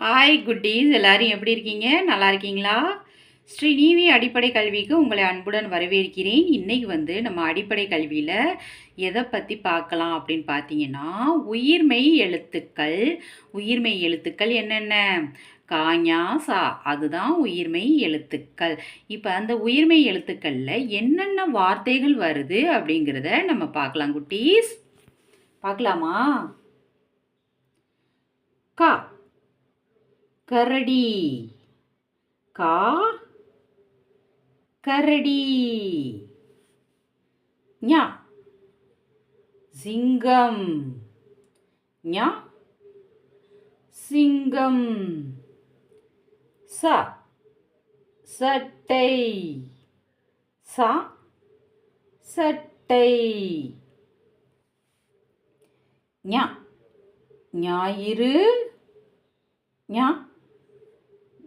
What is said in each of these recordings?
Hi குட்டீஸ் எல்லோரும் எப்படி இருக்கீங்க? நல்லா இருக்கீங்களா? ஸ்ரீ நீவி அடிப்படை கல்விக்கு உங்களை அன்புடன் வரவேற்கிறேன். இன்றைக்கி வந்து நம்ம அடிப்படை கல்வியில் எதை பற்றி பார்க்கலாம் அப்படின்னு பார்த்தீங்கன்னா உயிர்மெய் எழுத்துக்கள். உயிர்மெய் எழுத்துக்கள் என்னென்ன? காஞா சா அதுதான் உயிர்மெய் எழுத்துக்கள். இப்போ அந்த உயிர்மெய் எழுத்துக்களில் என்னென்ன வார்த்தைகள் வருது அப்படிங்கிறத நம்ம பார்க்கலாம் குட்டீஸ். பார்க்கலாமா? கா. கரடி. கா? கரடி. ஞா. சிங்கம். ஞா. சிங்கம். ச. சட்டை. சா. சட்டை. ஞா. ஞாயிறு. ஞா.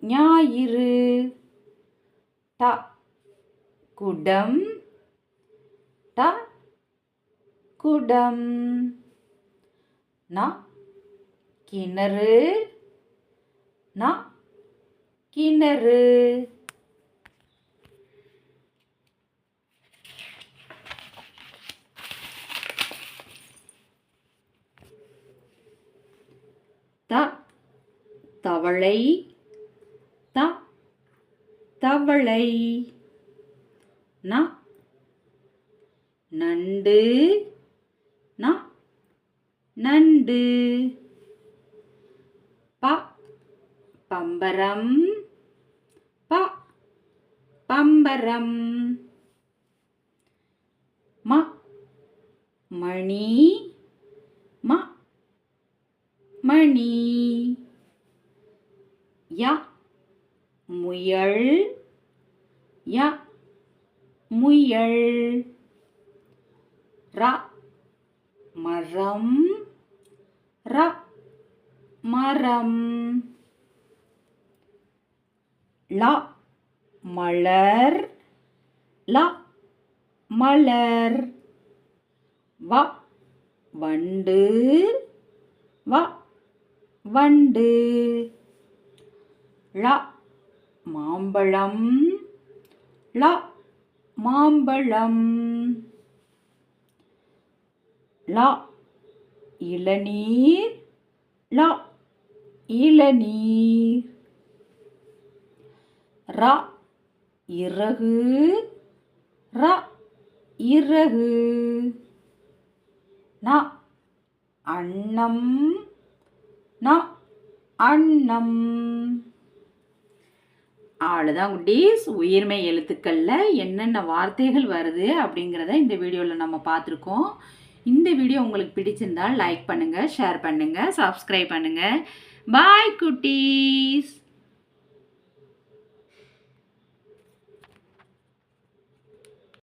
ஞாயிறு. ட. குடம். ட. குடம். ந கிணறு. ந கிணறு. த. தவளை. த தவளை. ந நண்டு. ந நண்டு. ப பம்பரம். ப பம்பரம். ம மணி. ம மணி. ய முயல். ய முயல். ர மரம். ர மரம். ல மலர். ல மலர். வ வண்டு. வ வண்டு. ழ மாம்பழம். ல மாம்பழம். ல இளநீர். ல இளநீர். ர இறகு. ர இறகு. ந அன்னம். ந அன்னம். அவ்வளோதான் குட்டீஸ் உயிர்மை எழுத்துக்களில் என்னென்ன வார்த்தைகள் வருது அப்படிங்கிறத இந்த வீடியோவில் நம்ம பார்த்துருக்கோம். இந்த வீடியோ உங்களுக்கு பிடிச்சிருந்தால் லைக் பண்ணுங்கள் ஷேர் பண்ணுங்கள் சப்ஸ்கிரைப் பண்ணுங்கள் பாய் குட்டீஸ்!